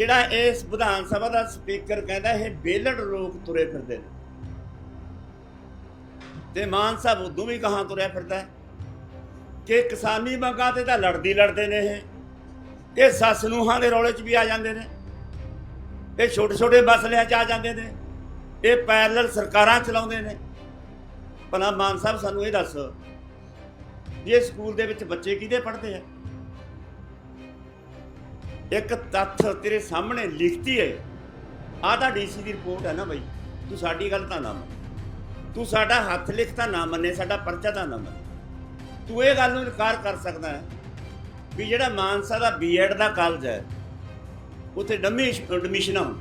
ਜਿਹੜਾ ਇਸ ਵਿਧਾਨ ਸਭਾ ਦਾ ਸਪੀਕਰ ਕਹਿੰਦਾ ਇਹ ਬੇਲੜ ਲੋਕ ਤੁਰੇ ਫਿਰਦੇ ਨੇ। ਤੇ ਮਾਨ ਸਾਹਿਬ ਉਦੋਂ ਵੀ ਕਹਾਂ ਤੁਰਿਆ ਫਿਰਦਾ ਕਿ ਕਿਸਾਨੀ ਮੰਗਾਂ ਤੇ ਤਾਂ ਲੜਦੀ ਲੜਦੇ ਨੇ ਇਹ। ਇਹ ਸੱਸ ਨੂੰਹਾਂ ਦੇ ਰੌਲੇ 'ਚ ਵੀ ਆ ਜਾਂਦੇ ਨੇ। ਇਹ ਛੋਟੇ ਛੋਟੇ ਮਸਲਿਆਂ 'ਚ ਆ ਜਾਂਦੇ ਨੇ। ਇਹ ਪੈਰਲਲ ਸਰਕਾਰਾਂ ਚਲਾਉਂਦੇ ਨੇ। ਭਲਾ ਮਾਨ ਸਾਹਿਬ ਸਾਨੂੰ ਇਹ ਦੱਸ ਵੀ ਇਹ ਸਕੂਲ ਦੇ ਵਿੱਚ ਬੱਚੇ ਕਿਹਦੇ ਪੜ੍ਹਦੇ ਆ? ਇੱਕ ਤੱਥ ਤੇਰੇ ਸਾਹਮਣੇ ਲਿਖਤੀ ਹੈ। ਆਹ ਤਾਂ ਡੀਸੀ ਦੀ ਰਿਪੋਰਟ ਹੈ ਨਾ ਬਾਈ। ਤੂੰ ਸਾਡੀ ਗੱਲ ਤਾਂ ਨਾ ਮੰਨ। ਤੂੰ ਸਾਡਾ ਹੱਥ ਲਿਖਤਾ ਨਾ ਮੰਨੇ, ਸਾਡਾ ਪਰਚਾ ਤਾਂ ਨਾ ਮੰਨੇ। ਤੂੰ ਇਹ ਗੱਲ ਨੂੰ ਇਨਕਾਰ ਕਰ ਸਕਦਾ ਹੈ ਵੀ ਜਿਹੜਾ ਮਾਨਸਾ ਦਾ ਬੀਐਡ ਦਾ ਕਾਲਜ ਹੈ, ਉੱਥੇ ਡੰਮੀ ਐਡਮਿਸ਼ਨਾਂ ਹੋਣ।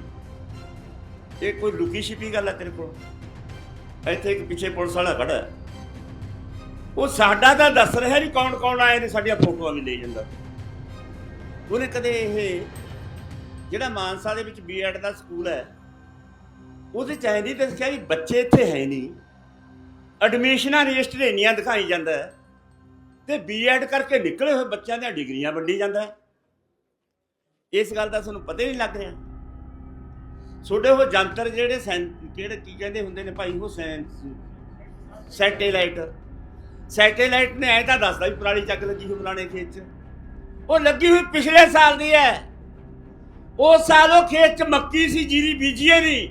ਇਹ ਕੋਈ ਲੁਕੀ ਛਿਪੀ ਗੱਲ ਹੈ ਤੇਰੇ ਕੋਲ? ਇੱਥੇ ਇੱਕ ਪਿੱਛੇ ਪੁਲਿਸ ਵਾਲਾ ਖੜਾ ਹੈ। ਉਹ ਸਾਡਾ ਤਾਂ ਦੱਸ ਰਿਹਾ ਜੀ ਕੌਣ ਕੌਣ ਆਏ ਨੇ, ਸਾਡੀਆਂ ਫੋਟੋਆਂ ਵੀ ਲੈ ਜਾਂਦਾ। ਉਹਨੇ ਕਦੇ ਇਹ ਜਿਹੜਾ ਮਾਨਸਾ ਦੇ ਵਿੱਚ ਬੀਐਡ ਦਾ ਸਕੂਲ ਹੈ, ਉਹਦੇ ਚ ਐ ਨਹੀਂ ਦੱਸਿਆ ਵੀ ਬੱਚੇ ਇੱਥੇ ਹੈ ਨਹੀਂ ਐਡਮਿਸ਼ਨਾਂ ਰਜਿਸਟਰ ਇੰਨੀਆਂ ਦਿਖਾਈ ਜਾਂਦਾ ਹੈ ਤੇ ਬੀਐਡ ਕਰਕੇ ਨਿਕਲੇ ਹੋਏ ਬੱਚਿਆਂ ਦੀਆਂ ਡਿਗਰੀਆਂ ਵੰਡੀ ਜਾਂਦਾ ਇਸ ਗੱਲ ਦਾ ਤੁਹਾਨੂੰ ਪਤਾ ਹੀ ਨਹੀਂ ਲੱਗ ਰਿਹਾ। ਛੋਡੇ ਉਹ ਜੰਤਰ ਜਿਹੜੇ ਸੈਂ- ਕਿਹੜੇ ਕੀ ਕਹਿੰਦੇ ਹੁੰਦੇ ਨੇ ਭਾਈ, ਉਹ ਸੈਂ- ਸੈਟੇਲਾਈਟ। ਸੈਟੇਲਾਈਟ ਨੇ ਐ ਤਾਂ ਦੱਸਦਾ ਵੀ ਪੁਰਾਣੀ ਚੱਕ ਲੱਗੀ ਹੋਈ ਪੁਰਾਣੇ ਖੇਤ 'ਚ। ਉਹ ਲੱਗੀ ਹੋਈ ਪਿਛਲੇ ਸਾਲ ਦੀ ਹੈ। ਉਸ ਸਾਲ ਉਹ ਖੇਤ 'ਚ ਮੱਕੀ ਸੀ, ਜੀਰੀ ਬੀਜੀਏ ਨਹੀਂ।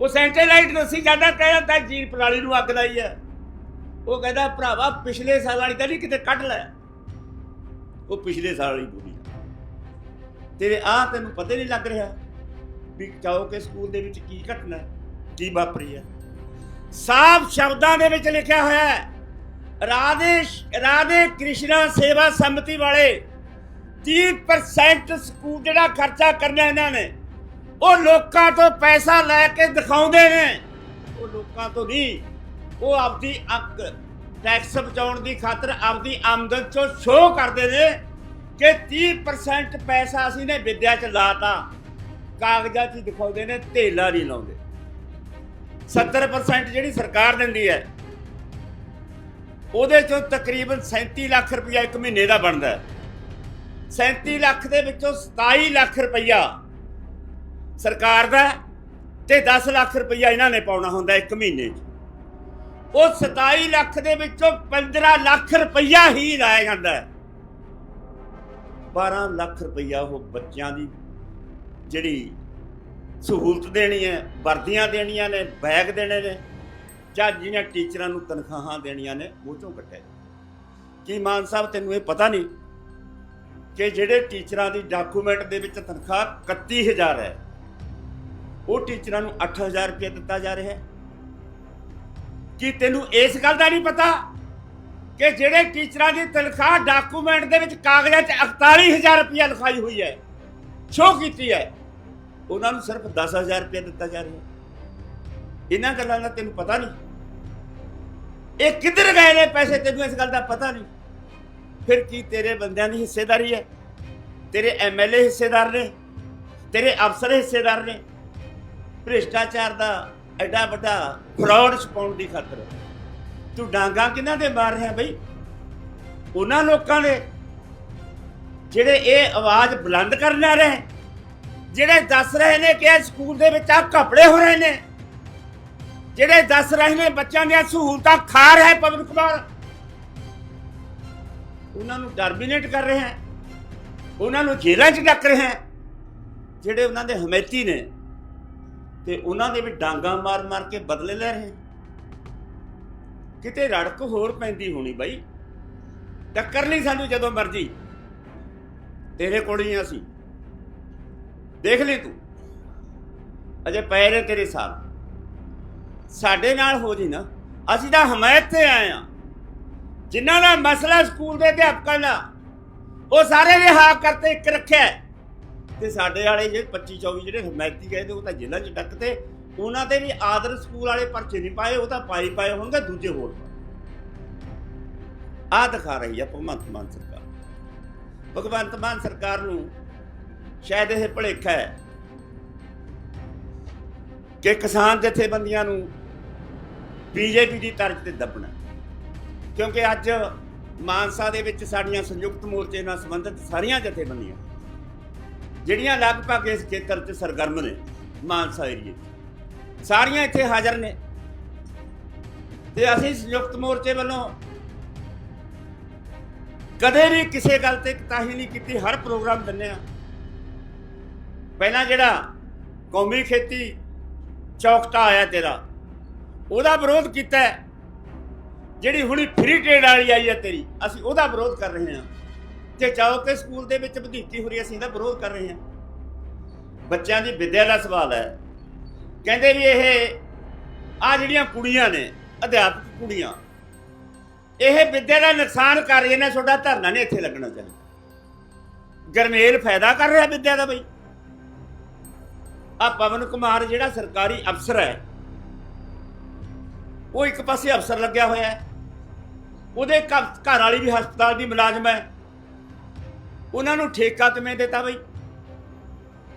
ਉਹ ਸੈਟੇਲਾਈਟ ਦੱਸੀ ਜਾਂਦਾ ਕਹਿੰਦਾ ਤਾਂ ਜੀਰ ਪਰਾਲੀ ਨੂੰ ਅੱਗ ਲਾਈ ਹੈ। ਉਹ ਕਹਿੰਦਾ, ਭਰਾਵਾ, ਪਿਛਲੇ ਸਾਲ ਵਾਲੀ ਕਹਿੰਦੀ ਕਿਤੇ ਕੱਢ ਲੈ। ਉਹ ਪਿਛਲੇ ਸਾਲ ਵਾਲੀ ਬੋਲੀ। ਤੇਰੇ ਆ ਤੈਨੂੰ ਪਤਾ ਨਹੀਂ ਲੱਗ ਰਿਹਾ ਵੀ ਚਾਹੋ ਕਿ ਸਕੂਲ ਦੇ ਵਿੱਚ ਕੀ ਘਟਨਾ ਕੀ ਵਾਪਰੀ ਹੈ। ਸਾਫ਼ ਸ਼ਬਦਾਂ ਦੇ ਵਿੱਚ ਲਿਖਿਆ ਹੋਇਆ ਹੈ ਰਾਧੇ ਰਾਧੇ ਕ੍ਰਿਸ਼ਨਾ ਸੇਵਾ ਸੰਮਤੀ ਵਾਲੇ 30% ਸਕੂਲ ਜਿਹੜਾ ਖਰਚਾ ਕਰਨਾ ਇਹਨਾਂ ਨੇ, ਉਹ ਲੋਕਾਂ ਤੋਂ ਪੈਸਾ ਲੈ ਕੇ ਦਿਖਾਉਂਦੇ ਨੇ। ਉਹ ਲੋਕਾਂ ਤੋਂ ਨਹੀਂ, ਉਹ ਆਪਦੀ ਅੱਕ ਟੈਕਸ ਬਚਾਉਣ ਦੀ ਖਾਤਰ ਆਪਦੀ ਆਮਦਨ ਚੋਂ ਸ਼ੋਅ ਕਰਦੇ ਨੇ ਕਿ 30% ਪੈਸਾ ਅਸੀਂ ਨੇ ਵਿਦਿਆ 'ਚ ਲਾਤਾ। ਕਾਗਜ਼ਾਂ 'ਚ ਹੀ ਦਿਖਾਉਂਦੇ ਨੇ ਢੇਲਾ ਨਹੀਂ ਲਾਉਂਦੇ। 70% ਜਿਹੜੀ ਸਰਕਾਰ ਦਿੰਦੀ ਹੈ ਉਹਦੇ ਚੋਂ ਤਕਰੀਬਨ 37 ਲੱਖ ਰੁਪਇਆ ਇੱਕ ਮਹੀਨੇ ਦਾ ਬਣਦਾ ਹੈ। 37 ਲੱਖ ਦੇ ਵਿੱਚੋਂ 27 ਲੱਖ ਰੁਪਇਆ ਸਰਕਾਰ ਦਾ ਹੈ ਤੇ 10 ਲੱਖ ਰੁਪਇਆ ਇਹਨਾਂ ਨੇ ਪਾਉਣਾ ਹੁੰਦਾ ਇੱਕ ਮਹੀਨੇ 'ਚ। ਉਹ 27 ਲੱਖ ਦੇ ਵਿੱਚੋਂ 15 ਲੱਖ ਰੁਪਇਆ ਹੀ ਲਾਇਆ ਜਾਂਦਾ ਹੈ। 12 ਲੱਖ ਰੁਪਇਆ ਉਹ ਬੱਚਿਆਂ ਦੀ ਜਿਹੜੀ ਸਹੂਲਤ ਦੇਣੀ ਹੈ, ਵਰਦੀਆਂ ਦੇਣੀਆਂ ਨੇ, ਬੈਗ ਦੇਣੇ ਨੇ ਜਾਂ ਜਿਹਨਾਂ ਟੀਚਰਾਂ ਨੂੰ ਤਨਖਾਹਾਂ ਦੇਣੀਆਂ ਨੇ ਉਹ ਚੋਂ ਕੱਟਿਆ ਕੀ ਮਾਨ ਸਾਹਿਬ, ਤੈਨੂੰ ਇਹ ਪਤਾ ਨਹੀਂ ਕਿ ਜਿਹੜੇ ਟੀਚਰਾਂ ਦੀ ਡਾਕੂਮੈਂਟ ਦੇ ਵਿੱਚ ਤਨਖਾਹ 31000 ਹੈ, ਉਹ ਟੀਚਰਾਂ ਨੂੰ 8000 ਰੁਪਏ ਦਿੱਤਾ ਜਾ ਰਿਹਾ ਹੈ? ਕੀ ਤੈਨੂੰ ਇਸ ਗੱਲ ਦਾ ਨਹੀਂ ਪਤਾ ਕਿ ਜਿਹੜੇ ਟੀਚਰਾਂ ਦੀ ਤਨਖਾਹ ਡਾਕੂਮੈਂਟ ਦੇ ਵਿੱਚ ਕਾਗਜ਼ਾਂ 'ਚ 41000 ਰੁਪਏ ਲਿਖਾਈ ਹੋਈ ਹੈ ਸ਼ੋ ਕੀਤੀ ਹੈ, ਉਹਨਾਂ ਨੂੰ ਸਿਰਫ 10000 ਰੁਪਏ ਦਿੱਤਾ ਜਾ ਰਿਹਾ ਹੈ? ਇਹਨਾਂ ਗੱਲਾਂ ਦਾ ਤੈਨੂੰ ਪਤਾ ਨਹੀਂ। ਇਹ ਕਿੱਧਰ ਗਏ ਨੇ ਪੈਸੇ? ਤੈਨੂੰ ਇਸ ਗੱਲ ਦਾ ਪਤਾ ਨਹੀਂ। ਫਿਰ ਕੀ ਤੇਰੇ ਬੰਦਿਆਂ ਦੀ ਹਿੱਸੇਦਾਰੀ ਹੈ? ਤੇਰੇ ਐਮਐਲਏ ਹਿੱਸੇਦਾਰ ਨੇ? ਤੇਰੇ ਅਫਸਰ ਹਿੱਸੇਦਾਰ ਨੇ? ਭ੍ਰਿਸ਼ਟਾਚਾਰ ਦਾ ਐਡਾ ਵੱਡਾ ਫਰਾਡ ਛਪਾਉਣ ਦੀ ਖਾਤਰ। ਤੂੰ ਡਾਂਗਾ ਕਿਹਨਾਂ ਦੇ ਮਾਰ ਰਿਹਾ ਬਈ? ਉਹਨਾਂ ਲੋਕਾਂ ਦੇ। ਜਿਹੜੇ ਇਹ ਆਵਾਜ਼ ਬੁਲੰਦ ਕਰਨ ਆ ਰਹੇ, ਜਿਹੜੇ ਦੱਸ ਰਹੇ ਨੇ ਕਿ ਸਕੂਲ ਦੇ ਵਿੱਚ ਆ ਕਪੜੇ ਹੋ ਰਹੇ ਨੇ। ਜਿਹੜੇ ਦੱਸ ਰਹੇ ਨੇ ਬੱਚਿਆਂ ਦੀਆਂ ਸਹੂਲਤਾਂ ਖਾ ਰਿਹਾ ਪਵਨ ਕੁਮਾਰ ਉਹਨਾਂ ਨੂੰ ਟਰਮੀਨੇਟ ਕਰ ਰਹੇ ਹੈ। ਉਹਨਾਂ ਨੂੰ ਜੇਲ੍ਹਾਂ 'ਚ ਡੱਕ ਰਹੇ ਹੈ। ਜਿਹੜੇ ਉਹਨਾਂ ਦੇ ਹਮੈਤੀ ਨੇ ਤੇ ਉਹਨਾਂ ਦੇ ਵੀ ਡਾਂਗਾ ਮਾਰ ਮਾਰ ਕੇ ਬਦਲੇ ਲੈ ਰਹੇ ਕਿਤੇ ਰੜਕ ਹੋਰ ਪੈਂਦੀ ਹੋਣੀ ਬਾਈ। ਟੱਕਰ ਲਈ ਸਾਨੂੰ ਜਦੋਂ ਮਰਜ਼ੀ। ਤੇਰੇ ਕੋਲ ਹੀ ਅਸੀਂ। ਦੇਖ ਲਈ ਤੂੰ। ਅਜੇ ਪਏ ਰਹੇ ਤੇਰੇ ਸਾਲ। ਸਾਡੇ ਨਾਲ ਹੋ ਜੀ ਨਾ। ਅਸੀਂ ਤਾਂ ਹਮਾਇਤ ਤੇ ਆਏ ਆ ਜਿਨ੍ਹਾਂ ਦਾ ਮਸਲਾ ਸਕੂਲ ਦੇ ਅਧਿਆਪਕਾਂ ਦਾ, ਉਹ ਸਾਰੇ ਰਿਹਾ ਕਰਤੇ, ਇੱਕ ਰੱਖਿਆ ਹੈ। ਤੇ ਸਾਡੇ ਵਾਲੇ ਜਿਹੜੇ 25 24 ਜਿਹੜੇ ਹਮਾਇਤੀ ਗਏ ਤੇ ਉਹ ਤਾਂ ਜ਼ਿਲ੍ਹਾ 'ਚ ਡੱਕ ਤੇ ਉਹਨਾਂ ਤੇ ਵੀ ਆਦਰ ਸਕੂਲ ਵਾਲੇ ਪਰਚੇ ਨਹੀਂ ਪਾਏ, ਉਹ ਤਾਂ ਪਾਈ ਪਾਏ ਹੋਣਗੇ, ਦੂਜੇ ਹੋਰ ਆ ਦਿਖਾ ਰਹੀ ਆ ਭਗਵੰਤ ਮਾਨ ਸਰਕਾਰ। ਭਗਵੰਤ ਮਾਨ ਸਰਕਾਰ ਨੂੰ ਸ਼ਾਇਦ ਇਹ ਭੁਲੇਖਾ ਹੈ ਕਿ ਕਿਸਾਨ ਜਥੇਬੰਦੀਆਂ ਨੂੰ ਬੀਜੇਪੀ ਦੀ ਤਰਜ਼ ਤੇ ਦੱਬਣਾ। ਕਿਉਂਕਿ ਅੱਜ ਮਾਨਸਾ ਦੇ ਵਿੱਚ ਸਾਡੀਆਂ ਸੰਯੁਕਤ ਮੋਰਚੇ ਨਾਲ ਸੰਬੰਧਿਤ ਸਾਰੀਆਂ ਜਥੇਬੰਦੀਆਂ, ਜਿਹੜੀਆਂ ਲਗਭਗ ਇਸ ਖੇਤਰ 'ਚ ਸਰਗਰਮ ਨੇ ਮਾਨਸਾ ਏਰੀਏ 'ਚ, ਸਾਰੀਆਂ ਇੱਥੇ ਹਾਜ਼ਰ ਨੇ। ਤੇ ਅਸੀਂ ਸੰਯੁਕਤ ਮੋਰਚੇ ਵੱਲੋਂ ਕਦੇ ਵੀ ਕਿਸੇ ਗੱਲ ਤੇ ਤਾਹੀ ਨਹੀਂ ਕੀਤੀ, ਹਰ ਪ੍ਰੋਗਰਾਮ ਦਿੰਨੇ ਆ ਪਹਿਲਾਂ ਜਿਹੜਾ ਕੌਮੀ ਖੇਤੀ ਚੌਕਟਾ ਆਇਆ ਤੇਰਾ ਉਹਦਾ ਵਿਰੋਧ ਕੀਤਾ ਹੈ। ਜਿਹੜੀ ਹੁਣੀ ਫ੍ਰੀ ਟ੍ਰੇਡ ਵਾਲੀ ਆਈ ਹੈ ਤੇਰੀ ਅਸੀਂ ਉਹਦਾ ਵਿਰੋਧ ਕਰ ਰਹੇ ਹਾਂ। ਤੇ ਕਿ ਸਕੂਲ ਦੇ ਵਿੱਚ ਵਧੀਕੀ ਹੋ ਰਹੀ ਹੈ, ਅਸੀਂ ਇਹਦਾ ਵਿਰੋਧ ਕਰ ਰਹੇ ਹਾਂ। ਬੱਚਿਆਂ ਦੀ ਵਿੱਦਿਆ ਦਾ ਸਵਾਲ ਹੈ। ਕਹਿੰਦੇ ਵੀ ਇਹ ਆ ਜਿਹੜੀਆਂ ਕੁੜੀਆਂ ਨੇ ਅਧਿਆਪਕ ਕੁੜੀਆਂ ਇਹ ਵਿੱਦਿਆ ਦਾ ਨੁਕਸਾਨ ਕਰ ਰਹੀਆਂ ਨੇ ਤੁਹਾਡਾ ਧਰਨਾ ਨਹੀਂ ਇੱਥੇ ਲੱਗਣਾ ਚਾਹੀਦਾ। ਗਰਮੇਲ ਫਾਇਦਾ ਕਰ ਰਿਹਾ ਵਿੱਦਿਆ ਦਾ ਬਈ। ਆ ਪਵਨ ਕੁਮਾਰ ਜਿਹੜਾ ਸਰਕਾਰੀ ਅਫਸਰ ਹੈ ਉਹ ਇੱਕ ਪਾਸੇ ਅਫਸਰ ਲੱਗਿਆ ਹੋਇਆ ਹੈ। ਉਹਦੇ ਘਰ ਵਾਲੀ ਵੀ ਹਸਪਤਾਲ ਦੀ ਮੁਲਾਜ਼ਮ ਹੈ। ਉਹਨਾਂ ਨੂੰ ਠੇਕਾ ਕਿਵੇਂ ਦਿੱਤਾ ਬਈ?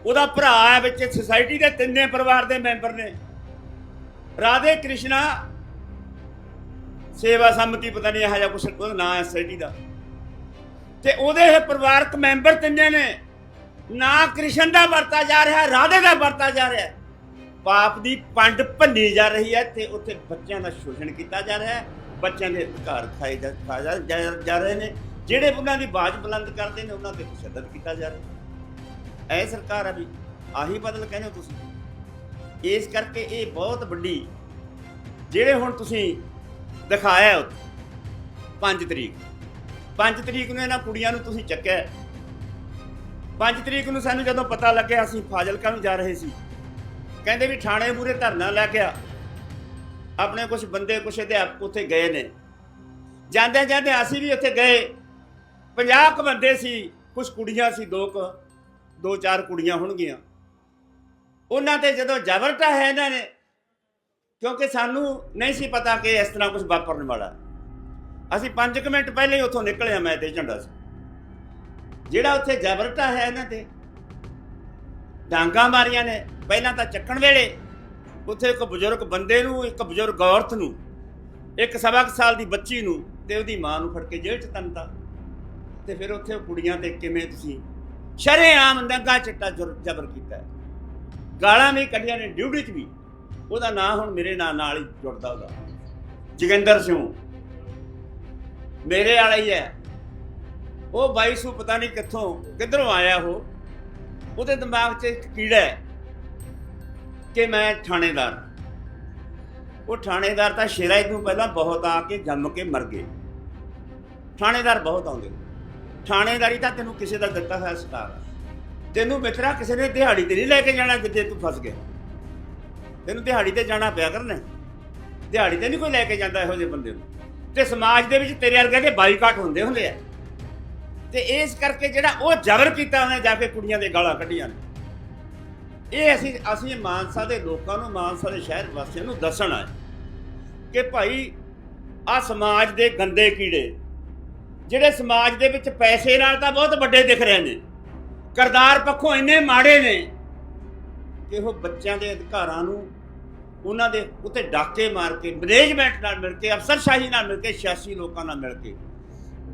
ਉਹਦਾ ਭਰਾ ਹੈ ਵਿੱਚ ਸੁਸਾਇਟੀ ਦੇ ਤਿੰਨੇ ਪਰਿਵਾਰ ਦੇ ਮੈਂਬਰ ਨੇ। ਰਾਧੇ ਕ੍ਰਿਸ਼ਨਾ, ਸੇਵਾ ਸੰਮਤੀ ਪਤਾ ਨਹੀਂ ਇਹੋ ਜਿਹਾ ਕੁਛ ਉਹਦਾ ਨਾਂ ਹੈ ਸੁਸਾਇਟੀ ਦਾ। ਤੇ ਉਹਦੇ ਇਹ ਪਰਿਵਾਰਕ ਮੈਂਬਰ ਤਿੰਨੇ ਨੇ। ਨਾ ਕ੍ਰਿਸ਼ਨ ਦਾ ਵਰਤਾ ਜਾ ਰਿਹਾ, ਰਾਧੇ ਦਾ ਵਰਤਾ ਜਾ ਰਿਹਾ। ਪਾਪ ਦੀ ਪੰਡ ਭੰਨੀ ਜਾ ਰਹੀ ਹੈ। ਤੇ ਉੱਥੇ ਬੱਚਿਆਂ ਦਾ ਸ਼ੋਸ਼ਣ ਕੀਤਾ ਜਾ ਰਿਹਾ ਹੈ। ਬੱਚਿਆਂ ਦੇ ਅਧਿਕਾਰ ਖਾਏ ਜਾ ਖਾਏ ਜਾ- ਰਹੇ ਨੇ। ਜਿਹੜੇ ਉਹਨਾਂ ਦੀ ਬਾਜ ਬੁਲੰਦ ਕਰਦੇ ਨੇ, ਉਹਨਾਂ ਤੇ ਤਸ਼ੱਦਦ ਕੀਤਾ ਜਾ ਰਿਹਾ ਐ ਸਰਕਾਰ ਆ ਵੀ ਆਹੀ ਬਦਲ ਕਹਿੰਦੇ ਹੋ ਤੁਸੀਂ? ਇਸ ਕਰਕੇ ਇਹ ਬਹੁਤ ਵੱਡੀ ਜਿਹੜੇ ਹੁਣ ਤੁਸੀਂ ਦਿਖਾਇਆ ਉੱਥੇ 5 ਤਰੀਕ। 5 ਤਰੀਕ ਨੂੰ ਇਹਨਾਂ ਕੁੜੀਆਂ ਨੂੰ ਤੁਸੀਂ ਚੱਕਿਆ 5 ਤਰੀਕ ਨੂੰ ਸਾਨੂੰ ਜਦੋਂ ਪਤਾ ਲੱਗਿਆ, ਅਸੀਂ ਫਾਜ਼ਿਲਕਾ ਨੂੰ ਜਾ ਰਹੇ ਸੀ। ਕਹਿੰਦੇ ਵੀ ਥਾਣੇ ਮੂਰੇ ਧਰਨਾ ਲੈ ਕੇ ਆ। ਆਪਣੇ ਕੁਝ ਬੰਦੇ ਕੁਝ ਅਧਿਆਪਕ ਉੱਥੇ ਗਏ ਨੇ। ਜਾਂਦੇ ਜਾਂਦੇ ਅਸੀਂ ਵੀ ਉੱਥੇ ਗਏ। 50 ਕੁ ਬੰਦੇ ਸੀ ਕੁਝ ਕੁੜੀਆਂ ਸੀ, ਦੋ ਕੁ, ਦੋ ਚਾਰ ਕੁੜੀਆਂ ਹੋਣਗੀਆਂ। ਉਹਨਾਂ ਤੇ ਜਦੋਂ ਜ਼ਬਰਤਾ ਹੈ ਇਹਨਾਂ ਨੇ, ਕਿਉਂਕਿ ਸਾਨੂੰ ਨਹੀਂ ਸੀ ਪਤਾ ਕਿ ਇਸ ਤਰ੍ਹਾਂ ਕੁਝ ਵਾਪਰਨ ਵਾਲਾ। ਅਸੀਂ 5 ਮਿੰਟ ਪਹਿਲੇ ਹੀ ਉੱਥੋਂ ਨਿਕਲਿਆ ਮੈਂ ਤੇ ਝੰਡਾ ਸੀ। ਜਿਹੜਾ ਉੱਥੇ ਜ਼ਬਰਤਾ ਹੈ ਇਹਨਾਂ ਤੇ, ਡਾਂਗਾ ਮਾਰੀਆਂ ਨੇ। ਪਹਿਲਾਂ ਤਾਂ ਚੱਕਣ ਵੇਲੇ ਉੱਥੇ ਇੱਕ ਬਜ਼ੁਰਗ ਬੰਦੇ ਨੂੰ, ਇੱਕ ਬਜ਼ੁਰਗ ਔਰਤ ਨੂੰ, ਇੱਕ ਸਵਾ ਕੁ ਸਾਲ ਦੀ ਬੱਚੀ ਨੂੰ ਤੇ ਉਹਦੀ ਮਾਂ ਨੂੰ ਫੜ ਕੇ ਜੇਲ੍ਹ 'ਚ ਤੰਨਤਾ। ਤੇ ਫਿਰ ਉੱਥੇ ਉਹ ਕੁੜੀਆਂ ਤੇ ਕਿਵੇਂ ਤੁਸੀਂ ਸ਼ਰੇਆਮ ਨੰਗਾ ਚਿੱਟਾ ਜ਼ੁਰ- ਜ਼ਬਰ ਕੀਤਾ। ਗਾਲਾਂ ਵੀ ਕੱਢੀਆਂ ਨੇ, ਡਿਊਟੀ 'ਚ ਵੀ। ਉਹਦਾ ਨਾਂ ਹੁਣ ਮੇਰੇ ਨਾਂ ਨਾਲ ਹੀ ਜੁੜਦਾ ਉਹਦਾ। ਜੋਗਿੰਦਰ ਸਿੰਘ। ਮੇਰੇ ਵਾਲਾ ਹੀ ਹੈ। ਉਹ ਬਾਈ ਸੂ ਪਤਾ ਨਹੀਂ ਕਿੱਥੋਂ, ਕਿੱਧਰੋਂ ਆਇਆ ਉਹ? ਉਹਦੇ ਦਿਮਾਗ 'ਚ ਇੱਕ ਕੀੜਾ ਹੈ। ਕਿ ਮੈਂ ਥਾਣੇਦਾਰ ਉਹ ਥਾਣੇਦਾਰ ਤਾਂ ਸ਼ੇਰਾ ਨੂੰ ਪਹਿਲਾਂ ਬਹੁਤ ਆ ਕੇ ਜੰਮ ਕੇ ਮਰ ਗਏ। ਥਾਣੇਦਾਰ ਬਹੁਤ ਆਉਂਦੇ ਥਾਣੇਦਾਰੀ ਤਾਂ ਤੈਨੂੰ ਕਿਸੇ ਦਾ ਦਿੱਤਾ ਹੋਇਆ ਸਟਾਰ ਤੈਨੂੰ ਮਿੱਤਰਾ ਕਿਸੇ ਨੇ ਦਿਹਾੜੀ ਤੇ ਨਹੀਂ ਲੈ ਕੇ ਜਾਣਾ ਜਿੱਦੇ ਤੂੰ ਫਸ ਗਿਆ। ਤੈਨੂੰ ਦਿਹਾੜੀ ਤੇ ਜਾਣਾ ਪਿਆ ਕਰਨਾ। ਦਿਹਾੜੀ ਤੇ ਨਹੀਂ ਕੋਈ ਲੈ ਕੇ ਜਾਂਦਾ ਇਹੋ ਜਿਹੇ ਬੰਦੇ ਨੂੰ। ਤੇ ਸਮਾਜ ਦੇ ਵਿੱਚ ਤੇਰੇ ਵਰਗੇ ਦੇ ਬਾਈਕਾਟ ਹੁੰਦੇ ਹੁੰਦੇ ਆ। ਤੇ ਇਸ ਕਰਕੇ ਜਿਹੜਾ ਉਹ ਜ਼ਬਰ ਕੀਤਾ ਉਹਨੇ ਜਾ ਕੇ ਕੁੜੀਆਂ ਦੇ ਗਾਲਾਂ ਕੱਢੀਆਂ ਨੇ। ਇਹ ਅਸੀਂ ਅਸੀਂ ਮਾਨਸਾ ਦੇ ਲੋਕਾਂ ਨੂੰ, ਮਾਨਸਾ ਦੇ ਸ਼ਹਿਰ ਵਾਸੀਆਂ ਨੂੰ ਦੱਸਣਾ ਹੈ ਕਿ ਭਾਈ ਆ ਸਮਾਜ ਦੇ ਗੰਦੇ ਕੀੜੇ, ਜਿਹੜੇ ਸਮਾਜ ਦੇ ਵਿੱਚ ਪੈਸੇ ਨਾਲ ਤਾਂ ਬਹੁਤ ਵੱਡੇ ਦਿਖ ਰਹੇ ਨੇ, ਕਰਦਾਰ ਪੱਖੋਂ ਇੰਨੇ ਮਾੜੇ ਨੇ ਕਿ ਉਹ ਬੱਚਿਆਂ ਦੇ ਅਧਿਕਾਰਾਂ ਨੂੰ ਉਹਨਾਂ ਦੇ ਉੱਤੇ ਡਾਕੇ ਮਾਰ ਕੇ ਮੈਨੇਜਮੈਂਟ ਨਾਲ ਮਿਲ ਕੇ, ਅਫਸਰਸ਼ਾਹੀ ਨਾਲ ਮਿਲ ਕੇ, ਸਿਆਸੀ ਲੋਕਾਂ ਨਾਲ ਮਿਲ ਕੇ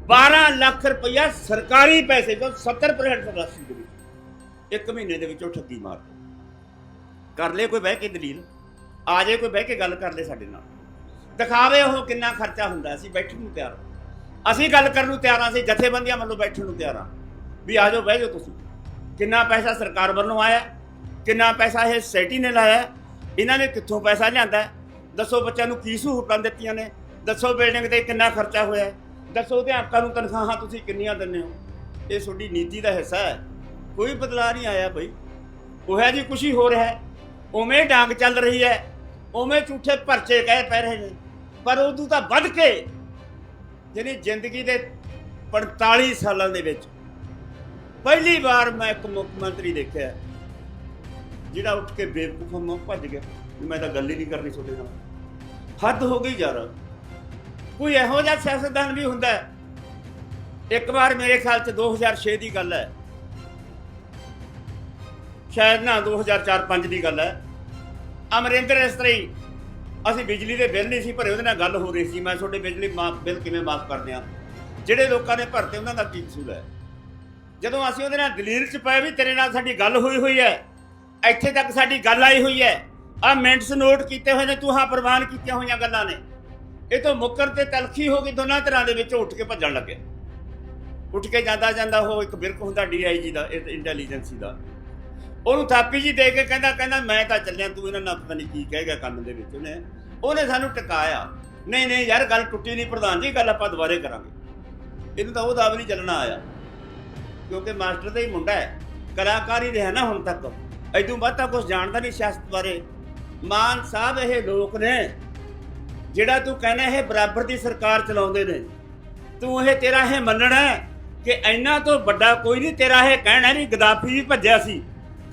12 ਲੱਖ ਰੁਪਇਆ ਸਰਕਾਰੀ ਪੈਸੇ ਜੋ 70% ਰਾਸ਼ੀ ਦੇ ਵਿੱਚ, ਇੱਕ ਮਹੀਨੇ ਦੇ ਵਿੱਚ ਉਹ ਠੱਗੀ ਮਾਰ ਕਰ ਲੈ ਕੋਈ ਬਹਿ ਕੇ ਦਲੀਲ। ਆ ਜਾਏ, ਕੋਈ ਬਹਿ ਕੇ ਗੱਲ ਕਰ ਲੈ ਸਾਡੇ ਨਾਲ। ਦਿਖਾਵੇ ਉਹ ਕਿੰਨਾ ਖਰਚਾ ਹੁੰਦਾ, ਅਸੀਂ ਬੈਠਣ ਨੂੰ ਤਿਆਰ ਅਸੀਂ ਗੱਲ ਕਰਨ ਨੂੰ ਤਿਆਰ ਹਾਂ, ਅਸੀਂ ਜਥੇਬੰਦੀਆਂ ਵੱਲੋਂ ਬੈਠਣ ਨੂੰ ਤਿਆਰ ਹਾਂ। ਵੀ ਆ ਜਾਓ, ਬਹਿ ਜਾਓ ਤੁਸੀਂ। ਕਿੰਨਾ ਪੈਸਾ ਸਰਕਾਰ ਵੱਲੋਂ ਆਇਆ ਕਿੰਨਾ ਪੈਸਾ ਇਹ ਸੋਸਾਇਟੀ ਨੇ ਲਾਇਆ ਇਹਨਾਂ ਨੇ ਕਿੱਥੋਂ ਪੈਸਾ ਲਿਆਂਦਾ ਦੱਸੋ ਬੱਚਿਆਂ ਨੂੰ ਕੀ ਸਹੂਲਤਾਂ ਦਿੱਤੀਆਂ ਨੇ? ਦੱਸੋ ਬਿਲਡਿੰਗ ਤੇ ਕਿੰਨਾ ਖਰਚਾ ਹੋਇਆ ਦੱਸੋ ਅਧਿਆਪਕਾਂ ਨੂੰ ਤਨਖਾਹਾਂ ਤੁਸੀਂ ਕਿੰਨੀਆਂ ਦਿੰਦੇ ਹੋ? ਇਹ ਤੁਹਾਡੀ ਨੀਤੀ ਦਾ ਹਿੱਸਾ ਹੈ। ਕੋਈ ਬਦਲਾਅ ਨਹੀਂ ਆਇਆ ਬਈ। ਉਹ ਜੀ ਖੁਸ਼ੀ ਹੋ ਰਿਹਾ ਹੈ। ਉਵੇਂ ਡਾਂਗ ਚੱਲ ਰਹੀ ਹੈ, ਉਵੇਂ ਝੂਠੇ ਪਰਚੇ ਕਹਿ ਪੈ ਰਹੇ ਨੇ। ਪਰ ਉਦੋਂ ਤਾਂ ਵੱਧ ਕੇ ਜਿਹਨੇ ਜ਼ਿੰਦਗੀ ਦੇ 45 ਸਾਲਾਂ ਦੇ ਵਿੱਚ ਪਹਿਲੀ ਵਾਰ ਮੈਂ ਇੱਕ ਮੁੱਖ ਮੰਤਰੀ ਦੇਖਿਆ, ਜਿਹੜਾ ਉੱਠ ਕੇ ਬੇਵਕੂਫ ਵਾਂਗ ਭੱਜ ਗਿਆ ਮੈਂ ਤਾਂ ਗੱਲ ਹੀ ਨਹੀਂ ਕਰਨੀ ਤੁਹਾਡੇ ਨਾਲ। ਹੱਦ ਹੋ ਗਈ ਯਾਰ। ਕੋਈ ਇਹੋ ਜਿਹਾ ਸਿਆਸਤਦਾਨ ਵੀ ਹੁੰਦਾ ਇੱਕ ਵਾਰ ਮੇਰੇ ਖਿਆਲ ਚ 2006 ਦੀ ਗੱਲ ਹੈ। ਸ਼ਾਇਦ ਨਾ 2004-5 ਦੀ ਗੱਲ ਹੈ। ਅਮਰਿੰਦਰ, ਇਸ ਤਰ੍ਹਾਂ ਹੀ ਅਸੀਂ ਬਿਜਲੀ ਦੇ ਬਿੱਲ ਨਹੀਂ ਸੀ ਭਰੇ, ਉਹਦੇ ਨਾਲ ਗੱਲ ਹੋ ਰਹੀ ਸੀ। ਮੈਂ ਤੁਹਾਡੇ ਬਿਜਲੀ ਮਾਫ ਬਿੱਲ ਕਿਵੇਂ ਮਾਫ ਕਰਦੇ ਆ ਜਿਹੜੇ ਲੋਕਾਂ ਨੇ ਭਰਤੇ ਉਹਨਾਂ ਦਾ ਕੀ ਕਸੂਰ ਹੈ? ਜਦੋਂ ਅਸੀਂ ਉਹਦੇ ਨਾਲ ਦਲੀਲ ਚ ਪਏ ਵੀ ਤੇਰੇ ਨਾਲ ਸਾਡੀ ਗੱਲ ਹੋਈ ਹੋਈ ਹੈ, ਇੱਥੇ ਤੱਕ ਸਾਡੀ ਗੱਲ ਆਈ ਹੋਈ ਹੈ ਆ ਮਿੰਟਸ ਨੋਟ ਕੀਤੇ ਹੋਏ ਨੇ, ਤੂੰ ਹਾਂ ਪ੍ਰਵਾਨ ਕੀਤੀਆਂ ਹੋਈਆਂ ਗੱਲਾਂ ਨੇ। ਇਹ ਤੋਂ ਮੁੱਕਰ ਤੇ ਤਲਖੀ ਹੋ ਗਈ, ਦੋਨਾਂ ਤਰ੍ਹਾਂ ਦੇ ਵਿੱਚ ਉੱਠ ਕੇ ਭੱਜਣ ਲੱਗੇ। ਉੱਠ ਕੇ ਜਾਂਦਾ ਜਾਂਦਾ ਉਹ ਇੱਕ ਬਿਰਕ ਹੁੰਦਾ ਡੀਆਈਜੀ ਦਾ ਇੰਟੈਲੀਜੈਂਸੀ ਦਾ। ਉਹਨੂੰ ਥਾਪੀ ਜੀ ਦੇ ਕੇ ਕਹਿੰਦਾ ਕਹਿੰਦਾ, ਮੈਂ ਤਾਂ ਚੱਲਿਆ, ਤੂੰ ਇਹਨਾਂ ਨਾਲ ਪਤਾ ਨਹੀਂ ਕੀ ਕਹਿ ਗਿਆ ਕੰਨ ਦੇ ਵਿੱਚ ਉਹਨੇ। ਉਹਨੇ ਸਾਨੂੰ ਟਿਕਾਇਆ। ਨਹੀਂ ਨਹੀਂ ਯਾਰ, ਗੱਲ ਟੁੱਟੀ ਨਹੀਂ, ਪ੍ਰਧਾਨ ਜੀ, ਗੱਲ ਆਪਾਂ ਦੁਬਾਰੇ ਕਰਾਂਗੇ। ਇਹਨੂੰ ਤਾਂ ਉਹ ਦਾ ਨਹੀਂ ਚੱਲਣਾ ਆਇਆ। ਕਿਉਂਕਿ ਮਾਸਟਰ ਦਾ ਹੀ ਮੁੰਡਾ ਹੈ। ਕਲਾਕਾਰ ਹੀ ਰਿਹਾ ਨਾ ਹੁਣ ਤੱਕ। ਐਦੋਂ ਬਾਅਦ ਤਾਂ ਕੁਝ ਜਾਣਦਾ ਨਹੀਂ ਸਿਆਸਤ ਬਾਰੇ। ਮਾਨ ਸਾਹਿਬ ਇਹ ਲੋਕ ਨੇ, ਜਿਹੜਾ ਤੂੰ ਕਹਿੰਦਾ ਇਹ ਬਰਾਬਰ ਦੀ ਸਰਕਾਰ ਚਲਾਉਂਦੇ ਨੇ। ਤੂੰ ਇਹ ਤੇਰਾ ਇਹ ਮੰਨਣਾ ਕਿ ਇੰਨਾ ਤੋਂ ਵੱਡਾ ਕੋਈ ਨਹੀਂ, ਤੇਰਾ ਇਹ ਕਹਿਣਾ ਨਹੀਂ, ਗਦਾਫੀ ਵੀ ਭੱਜਿਆ ਸੀ।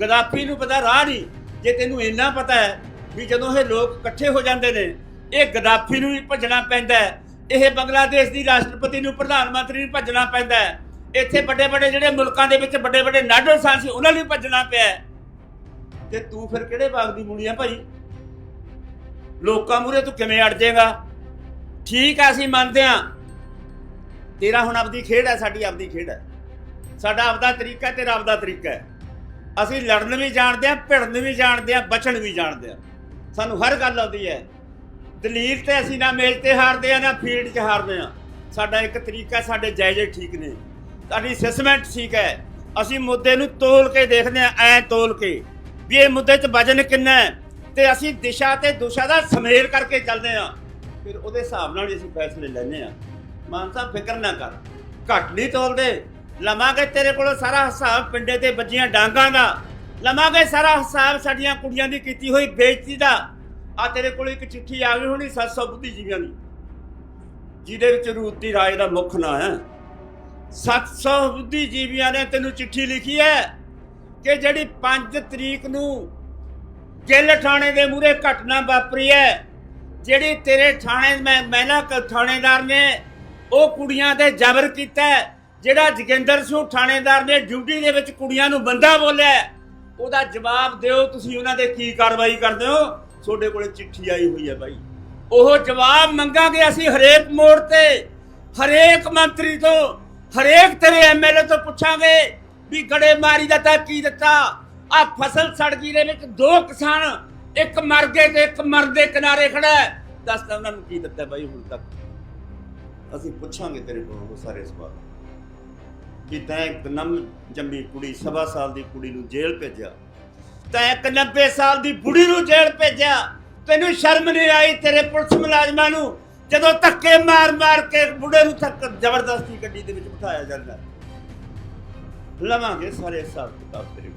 ਗਦਾਫੀ ਨੂੰ ਪਤਾ ਰਾਹ ਨਹੀਂ। ਜੇ ਤੈਨੂੰ ਇੰਨਾ ਪਤਾ ਹੈ ਵੀ ਜਦੋਂ ਇਹ ਲੋਕ ਇਕੱਠੇ ਹੋ ਜਾਂਦੇ ਨੇ ਇਹ ਗਦਾਫੀ ਨੂੰ ਵੀ ਭੱਜਣਾ ਪੈਂਦਾ ਹੈ ਇਹ ਬੰਗਲਾਦੇਸ਼ ਦੀ ਰਾਸ਼ਟਰਪਤੀ ਨੂੰ ਪ੍ਰਧਾਨ ਮੰਤਰੀ ਨੂੰ ਭੱਜਣਾ ਪੈਂਦਾ ਹੈ ਇੱਥੇ ਵੱਡੇ ਵੱਡੇ ਜਿਹੜੇ ਮੁਲਕਾਂ ਦੇ ਵਿੱਚ ਵੱਡੇ ਵੱਡੇ ਨਾਡਰ ਸਾਂ ਸੀ ਉਹਨਾਂ ਨੂੰ ਭੱਜਣਾ ਪਿਆ ਹੈ। ਤੇ ਤੂੰ ਫਿਰ ਕਿਹੜੇ ਬਾਗ ਦੀ ਮੂਲੀ ਆ ਭਾਈ? ਲੋਕਾਂ ਮੂਰੇ ਤੂੰ ਕਿਵੇਂ ਅੜ ਜਾਏਗਾ? ਠੀਕ ਆ ਅਸੀਂ ਮੰਨਦੇ ਆ ਤੇਰਾ ਹੁਣ ਆਪਦੀ ਖੇਡ ਹੈ ਸਾਡੀ ਆਪਦੀ ਖੇਡ ਹੈ। ਸਾਡਾ ਆਪਦਾ ਤਰੀਕਾ ਹੈ, ਤੇਰਾ ਆਪਦਾ ਤਰੀਕਾ ਹੈ। ਅਸੀਂ ਲੜਨ ਵੀ ਜਾਣਦੇ ਆ ਭਿੜਨ ਵੀ ਜਾਣਦੇ ਆ ਬਚਣ ਵੀ ਜਾਣਦੇ ਆ ਸਾਨੂੰ ਹਰ ਗੱਲ ਆਉਂਦੀ ਹੈ। ਦਲੀਲ ਤੇ ਅਸੀਂ ਨਾ ਮੇਲ ਤੇ ਹਾਰਦੇ ਆ ਨਾ ਫੀਲਡ 'ਚ ਹਾਰਦੇ ਆ ਸਾਡਾ ਇੱਕ ਤਰੀਕਾ ਸਾਡੇ ਜਾਇਜ਼ੇ ਠੀਕ ਨੇ। ਸਾਡੀ ਅਸੈਸਮੈਂਟ ਠੀਕ ਹੈ। ਅਸੀਂ ਮੁੱਦੇ ਨੂੰ ਤੋਲ ਕੇ ਦੇਖਦੇ ਆ ਐ ਤੋਲ ਕੇ। ਵੀ ਇਹ ਮੁੱਦੇ 'ਚ ਵਜਨ ਕਿੰਨਾ ਹੈ? ਤੇ ਅਸੀਂ ਦਿਸ਼ਾ ਤੇ ਦੁਸ਼ਾ ਦਾ ਸਮੇਲ ਕਰਕੇ ਚੱਲਦੇ ਆ ਫਿਰ ਉਹਦੇ ਹਿਸਾਬ ਨਾਲ ਅਸੀਂ ਫੈਸਲੇ ਲੈਂਦੇ ਆ ਮਾਨ ਸਾਹਿਬ, ਫਿਕਰ ਨਾ ਕਰ। ਘੱਟ ਨਹੀਂ ਤੋਲਦੇ। ਲਵਾਂਗੇ ਤੇਰੇ ਕੋਲੋਂ ਸਾਰਾ ਹਿਸਾਬ ਪਿੰਡੇ ਤੇ ਵੱਜੀਆਂ ਡਾਂਗਾਂ ਦਾ। ਲਵਾਂਗੇ ਸਾਰਾ ਹਿਸਾਬ ਸਾਡੀਆਂ ਕੁੜੀਆਂ ਦੀ ਕੀਤੀ ਹੋਈ ਬੇਇੱਜ਼ਤੀ ਦਾ। ਆ ਤੇਰੇ ਕੋਲ ਇੱਕ ਚਿੱਠੀ ਆ ਗਈ ਹੋਣੀ 700 ਬੁੱਧੀਜੀਵੀਆਂ ਦੀ। ਜਿਹਦੇ ਵਿੱਚ ਰੂਤ ਦੀ ਰਾਏ ਦਾ ਮੁੱਖ ਨਾਂ ਹੈ। 700 ਬੁੱਧੀਜੀਵੀਆਂ ਨੇ ਤੈਨੂੰ ਚਿੱਠੀ ਲਿਖੀ ਹੈ ਕਿ ਜਿਹੜੀ 5 ਤਰੀਕ ਨੂੰ ਗਿੱਲ ਥਾਣੇ ਦੇ ਮੂਹਰੇ ਘਟਨਾ ਵਾਪਰੀ ਹੈ, ਜਿਹੜੀ ਤੇਰੇ ਥਾਣੇ, ਮੈਂ ਮਹਿਲਾ ਥਾਣੇਦਾਰ ਨੇ ਉਹ ਕੁੜੀਆਂ ਤੇ ਜ਼ਬਰ ਕੀਤਾ ਜਿਹੜਾ ਜਗਿੰਦਰ ਸਿੰਘ ਥਾਣੇਦਾਰ ਨੇ ਡਿਊਟੀ ਦੇ ਵਿੱਚ ਕੁੜੀਆਂ ਨੂੰ ਬੰਦਾ ਬੋਲਿਆ ਉਹਦਾ ਜਵਾਬ ਦਿਓ, ਤੁਸੀਂ ਉਹਨਾਂ ਦੇ ਕੀ ਕਾਰਵਾਈ ਕਰਦੇ ਹੋ? ਤੁਹਾਡੇ ਕੋਲੇ ਚਿੱਠੀ ਆਈ ਹੋਈ ਹੈ ਬਾਈ। ਉਹ ਜਵਾਬ ਮੰਗਾਂਗੇ ਅਸੀਂ ਹਰੇਕ ਮੋੜ ਤੇ, ਹਰੇਕ ਮੰਤਰੀ ਤੋਂ, ਹਰੇਕ ਤੇਰੇ ਐਮਐਲਏ ਤੋਂ ਪੁੱਛਾਂਗੇ ਵੀ ਗੜੇਮਾਰੀ ਦਾ ਤਾਂ ਕੀ ਦਿੱਤਾ? ਆ ਫਸਲ ਸੜ ਗਈ ਦੇ ਵਿੱਚ ਦੋ ਕਿਸਾਨ, ਇੱਕ ਮਰ ਗਏ ਤੇ ਇੱਕ ਮਰਦੇ ਕਿਨਾਰੇ ਖੜਾ ਹੈ। ਦੱਸ ਤਾਂ ਉਹਨਾਂ ਨੂੰ ਕੀ ਦਿੱਤਾ ਬਾਈ ਹੁਣ ਤੱਕ? ਅਸੀਂ ਪੁੱਛਾਂਗੇ ਤੇਰੇ ਕੋਲੋਂ ਉਹ ਸਾਰੇ ਸਵਾਲ। ਕਿ ਤੈਂ ਇੱਕ ਨਮ ਜੰਮੀ ਕੁੜੀ, ਸਵਾ ਸਾਲ ਦੀ ਕੁੜੀ ਨੂੰ ਜੇਲ੍ਹ ਭੇਜਿਆ। ਤੈਂ ਇੱਕ 90 ਸਾਲ ਦੀ ਬੁੜੀ ਨੂੰ ਜੇਲ੍ਹ ਭੇਜਿਆ। ਤੈਨੂੰ ਸ਼ਰਮ ਨਹੀਂ ਆਈ ਤੇਰੇ ਪੁਲਿਸ ਮੁਲਾਜ਼ਮਾਂ ਨੂੰ? ਜਦੋਂ ਧੱਕੇ ਮਾਰ ਮਾਰ ਕੇ ਬੁੜੇ ਨੂੰ ਥੱਕ ਜ਼ਬਰਦਸਤੀ ਗੱਡੀ ਦੇ ਵਿੱਚ ਬਿਠਾਇਆ ਜਾਂਦਾ। ਲਵਾਂਗੇ ਸਾਰੇ ਹਿਸਾਬ ਕਿਤਾਬ ਤੇਰੇ